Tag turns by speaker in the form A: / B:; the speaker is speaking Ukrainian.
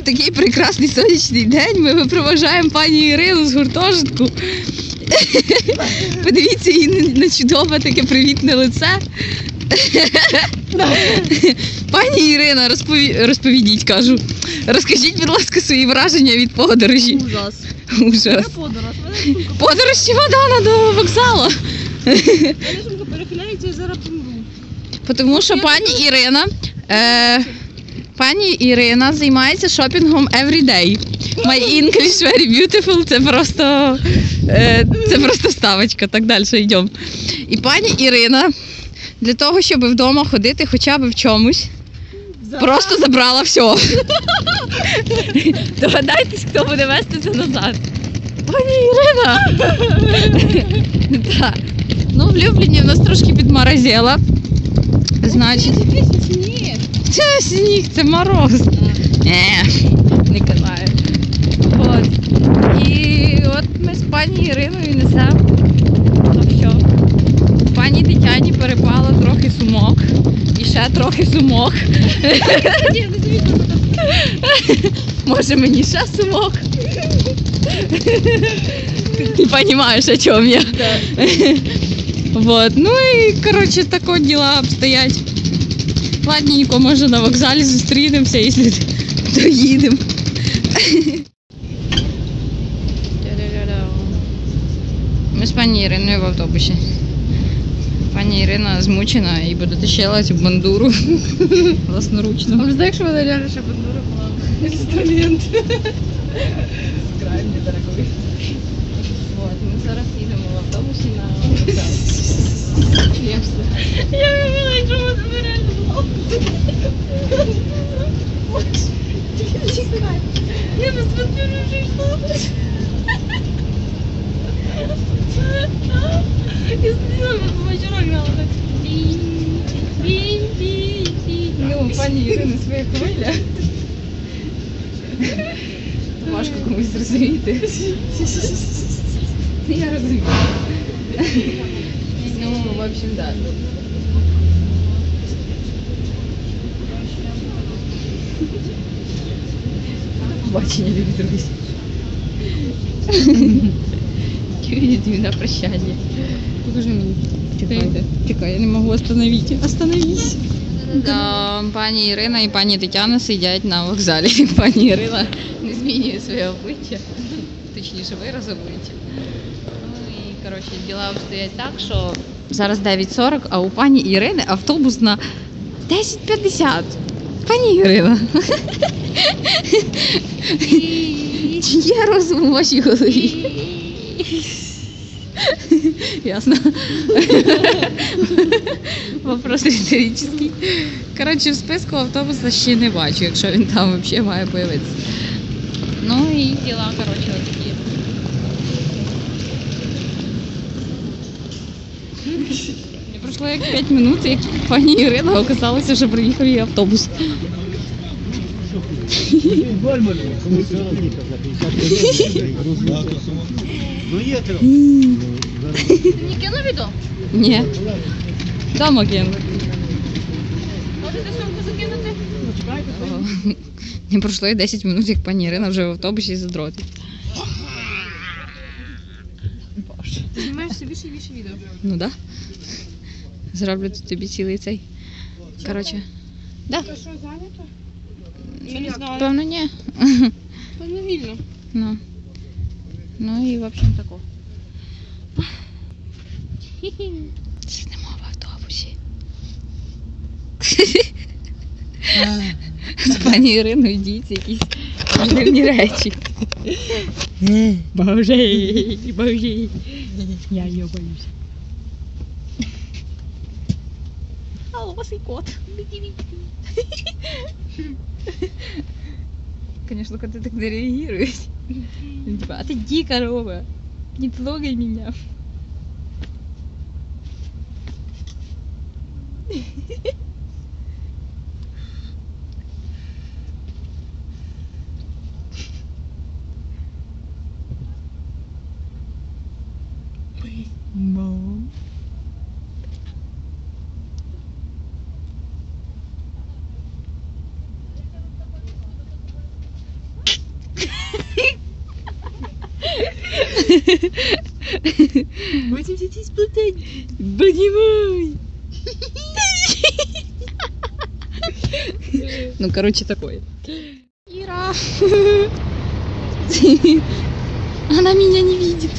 A: в такий прекрасний сонячний день ми випроважаємо пані Ірину з гуртожитку. Подивіться її на- чудове таке привітне лице. Пані Ірина, розпові... розповідіть, кажу. Розкажіть, будь ласка, свої враження від подорожі.
B: Ужас.
A: Ужас.
B: Подорож.
A: Подорож чемодана до вокзалу.
B: перехиляється і зараз помру.
A: Тому що пані Ірина. Е, пані Ірина займається шопінгом every day. My English very beautiful. Це просто, е, це просто ставочка. Так далі йдемо. І пані Ірина для того, щоб вдома ходити хоча б в чомусь, просто забрала все. Догадайтесь, хто буде вести це назад. Пані Ірина! Ну, в в нас трошки підморозило. Значить,
B: Ні.
A: це сніг, це мороз. Не, не катаю. От. І от ми з пані Іриною несемо. Ну що? Пані Тетяні перепало трохи сумок. І ще трохи сумок. Може мені ще сумок? Ти розумієш, о чому я. Вот. Ну і коротше так от діла обстоять. Ладненько, може на вокзалі зустрінемося, якщо доїдемо. Ми з пані Іриною в автобусі. Пані Ірина змучена і буде тащилась в бандуру власноручно.
B: А ви знаєте, що вона реально ще бандура була? Інструмент.
A: Крайне дорогой.
B: Я без бандури вже йшла. Я сиділа, як вечора грала так. Бім-бім-бім-бім.
A: Ну, пані Ірини своя хвиля. Важко комусь зрозуміти. Я розумію. Ну, в общем, да. Бачення любить друзі. Видит на прощание.
B: Покажи мені.
A: Чекайте. Чекай, я не можу остановити. Остановись. Да, пані Ірина і пані Тетяна сидять на вокзалі. Пані Ірина не змінює своє обличчя, точніше вираз обличчя. Ну і коротше, діла обстоять так, що зараз 9.40, а у пані Ірини автобус на 10.50. Пані Ірина. Чи є розум у вашій голові? Ясно. Вопрос риторичний. Коротше, в списку автобуса ще не бачу, якщо він там взагалі має появитися. Ну і діла, коротше, такі. Не пройшло як 5 минут, як пані Ірина оказалося, що приїхав її автобус.
B: Не кину відео?
A: Ні. Дома кинули.
B: Можете сумку закинути?
A: Не пройшло і 10 минут, як пані Ірина вже в автобусі задротить. Боже.
B: Знімаєш все більше і більше відео.
A: Ну да. Зроблю тут тобі цілий цей. Коротше. Да.
B: Що, зайнято? Я не знаю.
A: Певно, ні.
B: Не вільно.
A: Ну. Ну і в общем тако. Сидимо в автобусі. З пані Іриною діти якісь дивні речі. Боже, боже. Я її боюсь. І кот. Конечно, коты так реагируют. Типа, отойди, корова. Не трогай меня. Мам.
B: 86 плетень.
A: Поднимай! Ну, короче, такое. Ира! Она меня не видит.